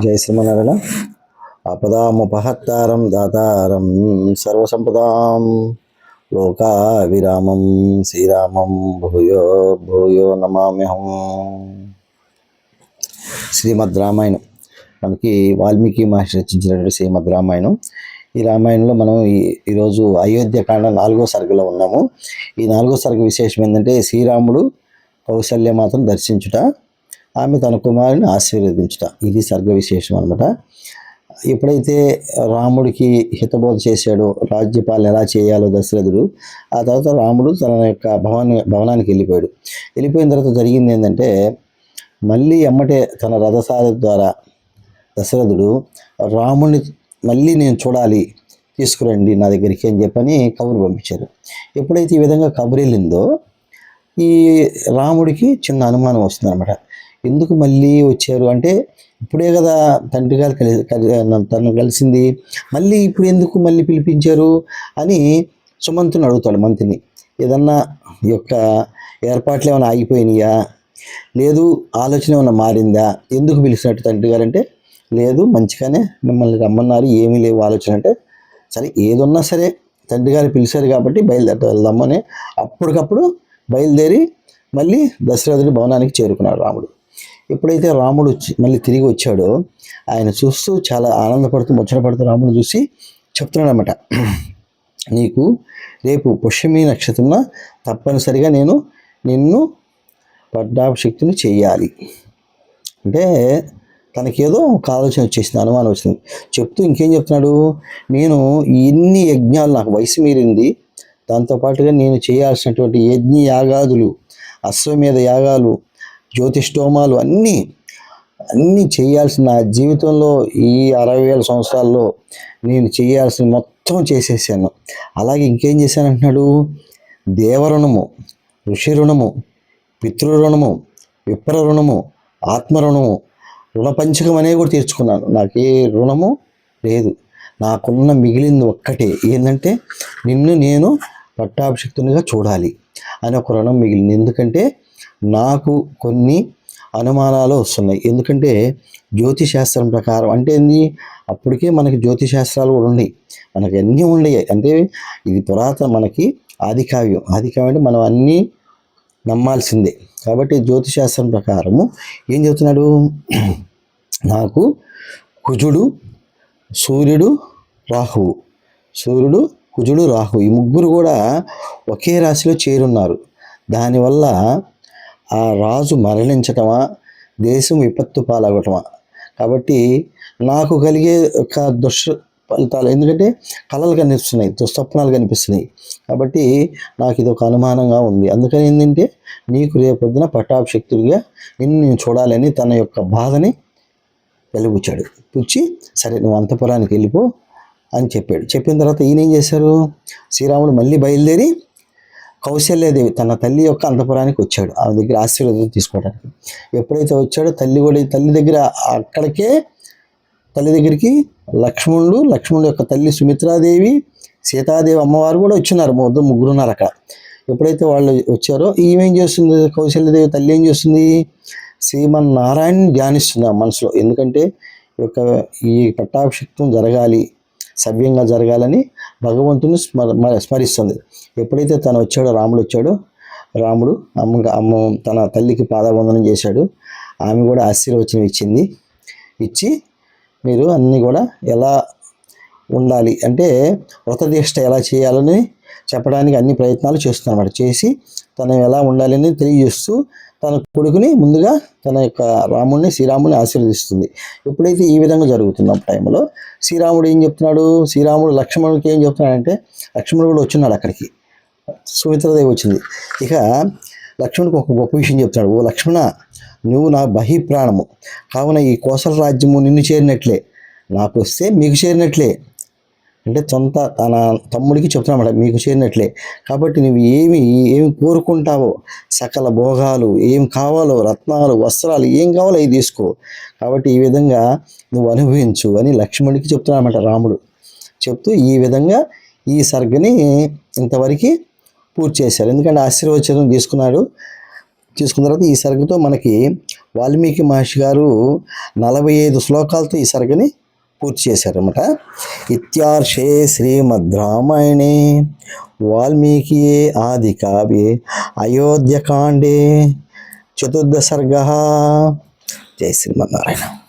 జై శ్రీమన్నారాయణ. ఆపదాముపహత్తారం దాతారం సర్వసంపదాం. లోకా విరామం శ్రీరామం భూయో భూయో నమామ్యహం. శ్రీమద్ రామాయణం. మనకి వాల్మీకి మహర్షి రచించినటువంటి శ్రీమద్ రామాయణం. ఈ రామాయణంలో మనం ఈరోజు అయోధ్యకాండ నాలుగో సర్గలో ఉన్నాము. ఈ నాలుగో సరుకు విశేషం ఏంటంటే శ్రీరాముడు కౌసల్యమాతను దర్శించుట. ఆమె తన కుమారుని ఆశీర్వదించుట. ఇది సర్గ విశేషం అనమాట ఎప్పుడైతే రాముడికి హితబోధ చేశాడో రాజ్యపాలన ఎలా చేయాలో దశరథుడు ఆ తర్వాత రాముడు తన యొక్క భవన భవనానికి వెళ్ళిపోయాడు. వెళ్ళిపోయిన తర్వాత జరిగింది ఏంటంటే మళ్ళీ ఎమ్మటే తన రథసార ద్వారా దశరథుడు రాముడిని మళ్ళీ నేను చూడాలి తీసుకురండి నా దగ్గరికి అని చెప్పని కబురు పంపించారు ఎప్పుడైతే ఈ విధంగా కబురు వెళ్ళిందో ఈ రాముడికి చిన్న అనుమానం వస్తుందన్నమాట. ఎందుకు మళ్ళీ వచ్చారు? అంటే ఇప్పుడే కదా తండ్రి గారు కలి కలి- తను కలిసింది. మళ్ళీ ఇప్పుడు ఎందుకు మళ్ళీ పిలిపించారు? అని సుమంతుని అడుగుతాడు మంత్రిని. ఏదన్నా ఈ యొక్క ఏర్పాట్లు ఏమైనా ఆగిపోయినాయా? లేదు ఆలోచన ఏమైనా మారిందా? ఎందుకు పిలిచినట్టు తండ్రి గారు అంటే లేదు మంచిగానే మిమ్మల్ని రమ్మన్నారు ఏమీ లేవు ఆలోచన అంటే సరే ఏదున్నా సరే తండ్రి గారు పిలిచారు కాబట్టి బయలుదేరి వెళ్దామని అప్పటికప్పుడు బయలుదేరి మళ్ళీ దశరథుడి భవనానికి చేరుకున్నాడు రాముడు. ఎప్పుడైతే రాముడు వచ్చి- మళ్ళీ తిరిగి వచ్చాడో ఆయన చూస్తూ చాలా ఆనందపడుతూ ముచ్చటపడుతూ రాముడు చూసి చెప్తున్నాడనమాట నీకు రేపు పుష్యమి నక్షత్రంలో తప్పనిసరిగా నేను నిన్ను పడ్డాభిషక్తిని చేయాలి. అంటే తనకేదో ఒక ఆలోచన వచ్చేసింది అనుమానం వచ్చింది. చెప్తూ ఇంకేం చెప్తున్నాడు? నేను ఎన్ని యజ్ఞాలు నాకు వయసు మీరింది దాంతోపాటుగా నేను చేయాల్సినటువంటి యజ్ఞ యాగాదులు అశ్వమేధ యాగాలు జ్యోతిష్ఠోమాలు అన్నీ అన్నీ చేయాల్సిన నా జీవితంలో ఈ అరవై వేల సంవత్సరాల్లో నేను చేయాల్సిన మొత్తం చేసేసాను. అలాగే ఇంకేం చేశాను అంటున్నాడు దేవరుణము ఋషి రుణము పితృ రుణము విప్ర రుణము ఆత్మ రుణము రుణపంచకం అనేది కూడా తీర్చుకున్నాను. నాకు ఏ రుణము లేదు. నాకున్న మిగిలింది ఒక్కటే. ఏంటంటే నిన్ను నేను పట్టాభిషిక్తునిగా చూడాలి. అని ఒక రుణం మిగిలింది. ఎందుకంటే నాకు కొన్ని అనుమానాలు వస్తున్నాయి. ఎందుకంటే జ్యోతిశాస్త్రం ప్రకారం అంటే ఏంది అప్పటికే మనకి జ్యోతిశాస్త్రాలు కూడా ఉన్నాయి. మనకి అన్నీ ఉన్నాయి. అంటే ఇది పురాతన మనకి ఆధికావ్యం కావ్యం అంటే మనం అన్నీ నమ్మాల్సిందే. కాబట్టి జ్యోతిశాస్త్రం ప్రకారము ఏం చెబుతున్నాడు? నాకు కుజుడు సూర్యుడు రాహువు. సూర్యుడు కుజుడు రాహు ఈ ముగ్గురు కూడా ఒకే రాశిలో చేరున్నారు. దానివల్ల ఆ రాజు మరణించటమా? దేశం విపత్తు పాలవటమా? కాబట్టి నాకు కలిగే ఒక దుష్ ఫలితాలు ఎందుకంటే కళలు కనిపిస్తున్నాయి దుస్వప్నాలు కనిపిస్తున్నాయి. కాబట్టి నాకు ఇది ఒక అనుమానంగా ఉంది. అందుకని ఏంటంటే నీకు రేపొద్దున పట్టాభిషక్తుడిగా నిన్ను నేను చూడాలని తన యొక్క బాధని వెలుగుచ్చాడు పుచ్చి సరే నువ్వు అంతపురానికి వెళ్ళిపో అని చెప్పాడు. చెప్పిన తర్వాత ఈయన ఏం చేశారు? శ్రీరాముడు మళ్ళీ బయలుదేరి కౌశల్యదేవి తన తల్లి యొక్క అంతపురానికి వచ్చాడు. ఆమె దగ్గర ఆశీర్వాదం తీసుకోవడానికి. ఎప్పుడైతే వచ్చాడో తల్లి కూడా తల్లి దగ్గర అక్కడికే తల్లి దగ్గరికి లక్ష్మణుడు లక్ష్మణుడు యొక్క తల్లి సుమిత్రాదేవి సీతాదేవి అమ్మవారు కూడా వచ్చినారు. మొత్తం ముగ్గురు ఉన్నారు అక్కడ. ఎప్పుడైతే వాళ్ళు వచ్చారో ఏమేం చేస్తుంది? కౌశల్యదేవి తల్లి ఏం చేస్తుంది? శ్రీమన్నారాయణ ధ్యానిస్తుంది ఆ మనసులో. ఎందుకంటే ఈ యొక్క ఈ పట్టాభిషిక్తం జరగాలి. సవ్యంగా జరగాలని భగవంతుని స్మర స్మరిస్తుంది. ఎప్పుడైతే తను వచ్చాడో రాముడు వచ్చాడో రాముడు అమ్మ అమ్మ తన తల్లికి పాదవందనం చేశాడు. ఆమె కూడా ఆశీర్వచనం ఇచ్చింది. ఇచ్చి మీరు అన్నీ కూడా ఎలా ఉండాలి అంటే వ్రతదీక్ష ఎలా చేయాలని చెప్పడానికి అన్ని ప్రయత్నాలు చేస్తున్నమాట చేసి తను ఎలా ఉండాలని తెలియజేస్తూ తన కొడుకుని ముందుగా తన యొక్క రాముడిని శ్రీరాముడిని ఆశీర్వదిస్తుంది. ఎప్పుడైతే ఈ విధంగా జరుగుతున్న టైంలో శ్రీరాముడు ఏం చెప్తున్నాడు? శ్రీరాముడు లక్ష్మణుడికి ఏం చెప్తున్నాడంటే లక్ష్మణుడు కూడా వచ్చినాడు అక్కడికి. సుమిత్రదేవి వచ్చింది. ఇక లక్ష్మణుడికి ఒక గొప్ప విషయం చెప్తున్నాడు. ఓ లక్ష్మణ నువ్వు నా బహిప్రాణము. కావున ఈ కోసల రాజ్యము నిన్ను చేరినట్లే. నాకు వస్తే మీకు చేరినట్లే. అంటే సొంత తన తమ్ముడికి చెప్తున్నామాట మీకు చేరినట్లే. కాబట్టి నువ్వు ఏమి ఏమి కోరుకుంటావో సకల భోగాలు ఏం కావాలో రత్నాలు వస్త్రాలు ఏం కావాలో అవి తీసుకో. కాబట్టి ఈ విధంగా నువ్వు అనుభవించు అని లక్ష్మణుడికి చెప్తున్నాడన్నమాట రాముడు. చెప్తూ ఈ విధంగా ఈ సర్గని ఇంతవరకు పూర్తి చేశారు. ఎందుకంటే ఆశీర్వచనం తీసుకున్నాడు. తీసుకున్న తర్వాత ఈ సర్గతో మనకి వాల్మీకి మహర్షి గారు నలభై ఐదు శ్లోకాలతో ఈ సర్గని పూర్తి చేశారన్నమాట. ఇత్యార్షే శ్రీమద్ రామాయణే వాల్మీకి ఆది కావ్యే అయోధ్యకాండే చతుర్థ సర్గ. జై శ్రీమన్నారాయణ.